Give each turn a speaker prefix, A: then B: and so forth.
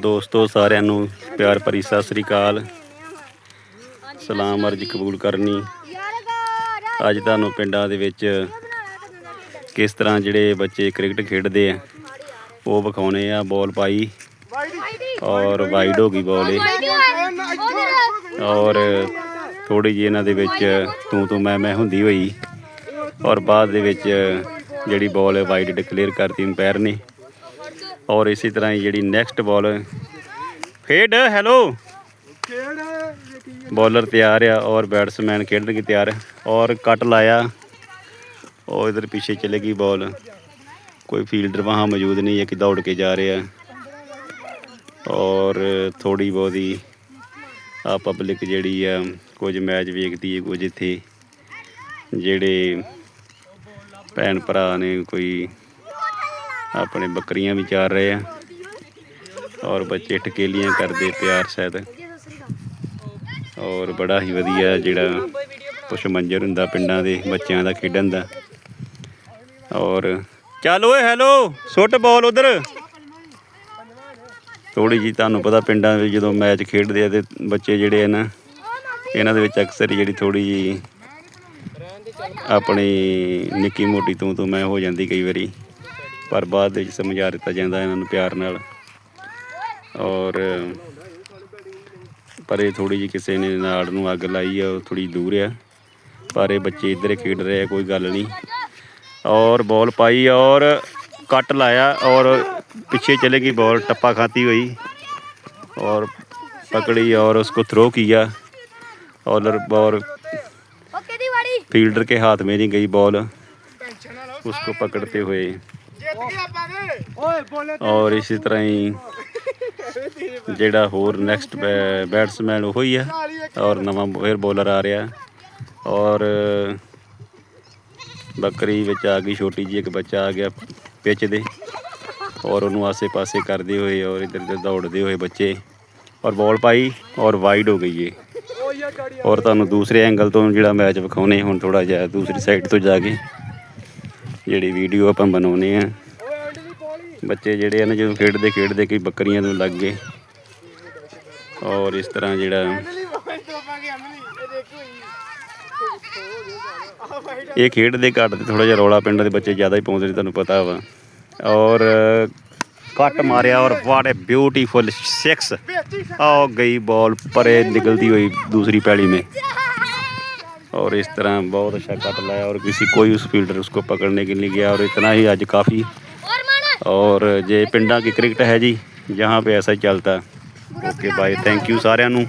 A: ਦੋਸਤੋ, ਸਾਰਿਆਂ ਨੂੰ ਪਿਆਰ ਭਰੀ ਸਤਿ ਸ੍ਰੀ ਅਕਾਲ। ਸਲਾਮ ਅਰਜ਼ ਕਬੂਲ ਕਰਨੀ। ਅੱਜ ਤੁਹਾਨੂੰ ਪਿੰਡਾਂ ਦੇ ਵਿੱਚ ਕਿਸ ਤਰ੍ਹਾਂ ਜਿਹੜੇ ਬੱਚੇ ਕ੍ਰਿਕਟ ਖੇਡਦੇ ਆ, ਉਹ ਵਿਖਾਉਣੇ ਆ ਬਾਲ ਪਾਈ ਔਰ ਵਾਈਡ ਹੋ ਗਈ ਬਾਲ ਇਹ। ਔਰ ਥੋੜੀ ਜਿਹੀ ਇਹਨਾਂ ਦੇ ਵਿੱਚ ਤੂੰ ਤੂੰ ਮੈਂ ਮੈਂ ਹੁੰਦੀ ਹੋਈ। ਔਰ ਬਾਅਦ ਦੇ ਵਿੱਚ ਜਿਹੜੀ ਬਾਲ ਹੈ ਵਾਈਡ ਡਿਕਲੇਅਰ ਕਰਤੀ ਅੰਪਾਇਰ ਨੇ। ਔਰ ਇਸੇ ਤਰ੍ਹਾਂ ਹੀ ਜਿਹੜੀ ਨੈਕਸਟ ਬਾਲ ਫੇਡ ਹੈਲੋ ਬੋਲਰ ਤਿਆਰ ਆ ਔਰ ਬੈਟਸਮੈਨ ਖੇਡਣ ਕੀ ਤਿਆਰ ਔਰ ਕੱਟ ਲਾਇਆ। ਔਰ ਇਧਰ ਪਿੱਛੇ ਚਲੇ ਗਈ ਬਾਲ ਕੋਈ ਫੀਲਡਰ ਵਾਹਾਂ ਮੌਜੂਦ ਨਹੀਂ ਹੈ ਕਿ ਦੌੜ ਕੇ ਜਾ ਰਿਹਾ। ਔਰ ਥੋੜੀ ਬਹੁਤੀ ਆ ਪਬਲਿਕ ਜਿਹੜੀ ਆ, ਕੁਝ ਮੈਚ ਵੇਖਦੀ ਹੈ ਕੁਝ ਇੱਥੇ। ਜਿਹੜੇ ਭੈਣ ਭਰਾ ਨੇ, ਕੋਈ ਆਪਣੇ ਬੱਕਰੀਆਂ ਵੀ ਚਾਰ ਰਹੇ ਆ। ਔਰ ਬੱਚੇ ਟਕੇਲੀਆਂ ਕਰਦੇ ਪਿਆਰ ਸਹਿਤ। ਔਰ ਬੜਾ ਹੀ ਵਧੀਆ ਜਿਹੜਾ ਕੁਛ ਮੰਜਰ ਹੁੰਦਾ ਪਿੰਡਾਂ ਦੇ ਬੱਚਿਆਂ ਦਾ ਖੇਡਣ ਦਾ। ਔਰ ਚੱਲ ਓਏ, ਹੈਲੋ, ਸੁੱਟ ਬਾਲ ਉਧਰ। ਥੋੜੀ ਜੀ ਤੁਹਾਨੂੰ ਪਤਾ ਪਿੰਡਾਂ ਵਿੱਚ ਜਦੋਂ ਮੈਚ ਖੇਡਦੇ ਆ ਤੇ ਬੱਚੇ ਜਿਹੜੇ ਆ ਨਾ, ਇਹਨਾਂ ਦੇ ਵਿੱਚ ਅਕਸਰ ਹੀ ਜਿਹੜੀ ਥੋੜੀ ਜੀ ਆਪਣੀ ਨਿੱਕੀ ਮੋਟੀ ਤੂੰ ਤੂੰ ਮੈਂ ਹੋ ਜਾਂਦੀ ਕਈ ਵਾਰੀ। ਪਰ ਬਾਅਦ ਵਿੱਚ ਸਮਝਾ ਦਿੱਤਾ ਜਾਂਦਾ ਇਹਨਾਂ ਨੂੰ ਪਿਆਰ ਨਾਲ ਔਰ ਪਰ ਇਹ ਥੋੜੀ ਜਿਹੀ ਕਿਸੇ ਨੇ ਨਾੜ ਨੂੰ ਅੱਗ ਲਾਈ ਆ ਉਹ ਥੋੜੀ ਦੂਰ ਆ ਪਰ ਇਹ ਬੱਚੇ ਇੱਧਰ ਹੀ ਖੇਡ ਰਹੇ ਆ ਕੋਈ ਗੱਲ ਨਹੀਂ ਔਰ ਬਾਲ ਪਾਈ ਔਰ ਕੱਟ ਲਾਇਆ ਔਰ पीछे चलेगी बॉल टप्पा खाती हुई और पकड़ी और उसको थ्रो किया और और फील्डर के हाथ में नहीं गई बॉल उसको पकड़ते हुए ਔਰ ਇਸੇ ਤਰ੍ਹਾਂ ਹੀ ਜਿਹੜਾ ਹੋਰ ਨੈਕਸਟ ਬੈਟਸਮੈਨ ਉਹ ਹੀ ਆ ਔਰ ਨਵਾਂ ਫੇਰ ਬੋਲਰ ਆ ਰਿਹਾ। ਔਰ ਬੱਕਰੀ ਵਿੱਚ ਆ ਗਈ ਛੋਟੀ ਜੀ ਇੱਕ ਬੱਚਾ ਆ ਗਿਆ ਪਿੱਚ ਦੇ। ਔਰ ਉਹਨੂੰ ਆਸੇ-ਪਾਸੇ ਕਰਦੇ ਹੋਏ ਔਰ ਇੱਧਰ ਇੱਧਰ ਦੌੜਦੇ ਹੋਏ ਬੱਚੇ। ਔਰ ਬਾਲ ਪਾਈ ਔਰ ਵਾਈਡ ਹੋ ਗਈ ਏ। ਔਰ ਤੁਹਾਨੂੰ ਦੂਸਰੇ ਐਂਗਲ ਤੋਂ ਜਿਹੜਾ ਮੈਚ ਵਿਖਾਉਨੇ ਹੁਣ ਥੋੜਾ ਜਿਹਾ ਦੂਸਰੀ ਸਾਈਡ ਤੋਂ ਜਾ ਕੇ। ਜਿਹੜੀ ਵੀਡੀਓ ਆਪਾਂ ਬਣਾਉਨੇ ਆ। ਬੱਚੇ ਜਿਹੜੇ ਹਨ ਜਦੋਂ ਖੇਡਦੇ ਖੇਡਦੇ ਕਈ ਬੱਕਰੀਆਂ ਨੂੰ ਲੱਗ ਗਏ। ਔਰ ਇਸ ਤਰ੍ਹਾਂ ਜਿਹੜਾ ਇਹ ਖੇਡ ਦੇ ਘੱਟ ਤੇ ਥੋੜਾ ਜਿਹਾ ਰੌਲਾ ਪਿੰਡ ਦੇ ਬੱਚੇ ਜ਼ਿਆਦਾ ਹੀ ਪਾਉਂਦੇ ਨੇ, ਤੁਹਾਨੂੰ ਪਤਾ ਵਾ। ਔਰ ਕੱਟ ਮਾਰਿਆ ਔਰ ਵਾਟ ਅ ਬਿਊਟੀਫੁਲ 6 ਆ ਗਈ ਬਾਲ ਪਰੇ ਨਿਕਲਦੀ ਹੋਈ ਦੂਸਰੀ ਪੈਲੀ ਮੇ। और इस तरह बहुत अच्छा कट लाया और किसी कोई उस फील्डर उसको पकड़ने के लिए गया और इतना ही आज काफ़ी और ਜੇ ਪਿੰਡਾਂ ਕੀ ਕ੍ਰਿਕਟ ਹੈ ਜੀ ਜਹਾਂ ਪੇ ਐਸਾ ਹੀ ਚੱਲਦਾ ਓਕੇ ਬਾਈ ਥੈਂਕ ਯੂ ਸਾਰਿਆਂ ਨੂੰ